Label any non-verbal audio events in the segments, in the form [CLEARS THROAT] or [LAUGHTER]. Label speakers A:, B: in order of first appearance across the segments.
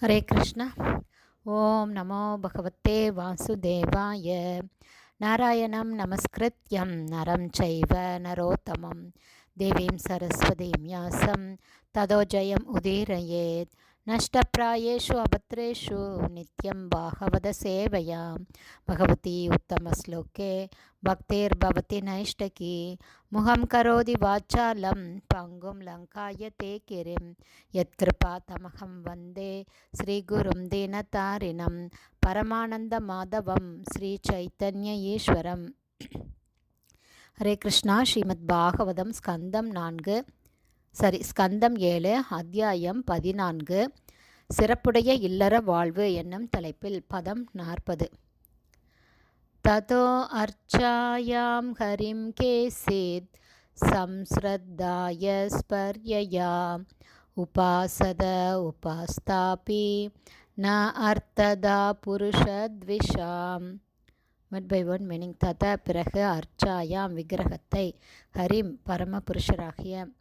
A: ஹரே கிருஷ்ணா. ஓம் நமோ பகவத்தே வாசுதேவாய. நாராயணம் நமஸ்கிருத்யம் நரம் சைவ நரோத்தமம். देवीं सरस्वतीं यासं ततो जयम् उदीरयेत् नष्टप्रायेषु अभद्रेषु नित्यं बाहवदसेवया भगवती उत्तमश्लोके भक्तिर्भवति नैष्टकी मुहं करोति वाचालं पङ्गुं लङ्कायते गिरिं यत्कृपातमहं वन्दे श्रीगुरुं दीनतारिणं परमानन्दमाधवं श्रीचैतन्य ईश्वरम् ஹரே கிருஷ்ணா. ஸ்ரீமத் பாகவதம் ஸ்கந்தம் நான்கு. சரி ஸ்கந்தம் ஏழு அத்தியாயம் பதினான்கு. சிறப்புடைய இல்லற வாழ்வு என்னும் தலைப்பில் பதம் நாற்பது. ததோ அர்ச்சாயாம் ஹரிம் கேசித் சம்ஸ்ரத்தாய ஸ்பர்யயா உபாசத உபாஸ்தாபி ந அர்த்ததா புருஷத்விஷாம் ஒன் பை ஒன் மீனிங் தத பிறகு அர்ச்சாயாம் விக்கிரகத்தை. ஹரிம் பரமபுருஷராகிய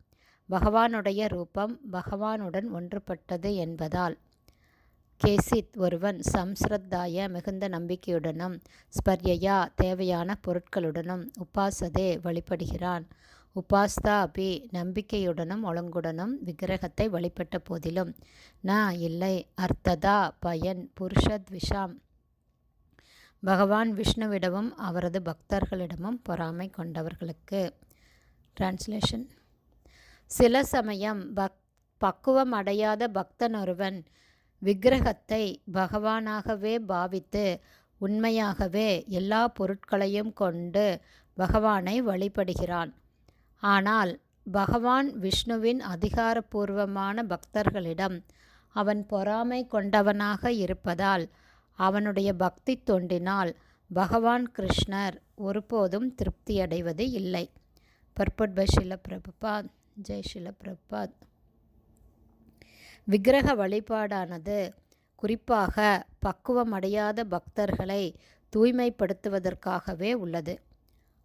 A: பகவானுடைய ரூபம் பகவானுடன் ஒன்றுபட்டது என்பதால். கேசித் ஒருவன் சம்ஸ்ரத்தாய மிகுந்த நம்பிக்கையுடனும் ஸ்பர்யா தேவையான பொருட்களுடனும் உபாசதே வழிபடுகிறான். உபாஸ்தா அபி நம்பிக்கையுடனும் ஒழுங்குடனும் விக்கிரகத்தை வழிபட்ட போதிலும். ந இல்லை அர்த்ததா பயன் புருஷத்விஷாம் பகவான் விஷ்ணுவிடமும் அவரது பக்தர்களிடமும் பொறாமை கொண்டவர்களுக்கு. டிரான்ஸ்லேஷன் சில சமயம் பக் பக்குவம் அடையாத பக்தன் ஒருவன் விக்கிரகத்தை பகவானாகவே பாவித்து உண்மையாகவே எல்லா பொருட்களையும் கொண்டு பகவானை வழிபடுகிறான். ஆனால் பகவான் விஷ்ணுவின் அதிகாரபூர்வமான பக்தர்களிடம் அவன் பொறாமை கொண்டவனாக இருப்பதால் அவனுடைய பக்தி தொண்டினால் பகவான் கிருஷ்ணர் ஒருபோதும் திருப்தியடைவது இல்லை. பர்பட் பை ஷில பிரபுபாத் ஜெய் ஷில பிரபாத் விக்கிரக வழிபாடானது குறிப்பாக பக்குவமடையாத பக்தர்களை தூய்மைப்படுத்துவதற்காகவே உள்ளது.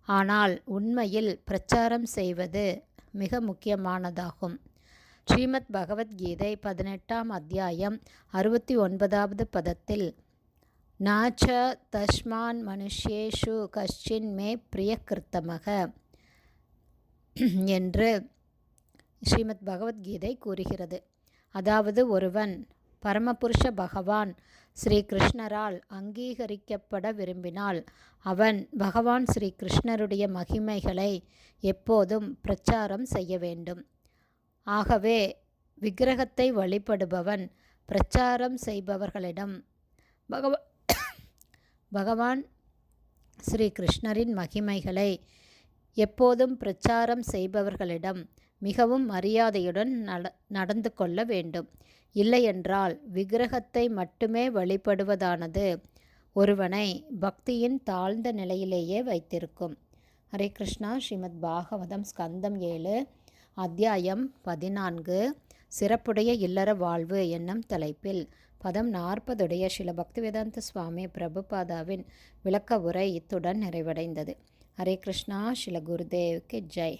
A: ஆனால் உண்மையில் பிரச்சாரம் செய்வது மிக முக்கியமானதாகும். ஸ்ரீமத் பகவத்கீதை பதினெட்டாம் அத்தியாயம் அறுபத்தி ஒன்பதாவது பதத்தில் நாச்ச தஸ்மான் மனுஷேஷு கஷ்டின் மே பிரியகிருத்தமக [CLEARS THROAT] என்று ஸ்ரீமத் பகவத்கீதை கூறுகிறது. அதாவது ஒருவன் பரமபுருஷ பகவான் ஸ்ரீ கிருஷ்ணரால் அங்கீகரிக்கப்பட விரும்பினால் அவன் பகவான் ஸ்ரீ கிருஷ்ணருடைய மகிமைகளை எப்போதும் பிரச்சாரம் செய்ய வேண்டும். ஆகவே விக்கிரகத்தை வழிபடுபவன் பிரச்சாரம் செய்பவர்களிடம் பகவ பகவான் ஸ்ரீ கிருஷ்ணரின் மகிமைகளை எப்போதும் பிரச்சாரம் செய்பவர்களிடம் மிகவும் மரியாதையுடன் நட நடந்து கொள்ள வேண்டும். இல்லையென்றால் விக்கிரகத்தை மட்டுமே வழிபடுவதானது ஒருவனை பக்தியின் தாழ்ந்த நிலையிலேயே வைத்திருக்கும். ஹரே கிருஷ்ணா. ஸ்ரீமத் பாகவதம் ஸ்கந்தம் ஏழு அத்தியாயம் பதினான்கு சிறப்புடைய இல்லற வாழ்வு என்னும் தலைப்பில் பதம் நாற்பதுடைய சில பக்திவேதாந்த சுவாமி பிரபுபாதாவின் விளக்க உரை இத்துடன் நிறைவடைந்தது. ஹரே கிருஷ்ணா சில குருதேவுக்கு ஜெய்.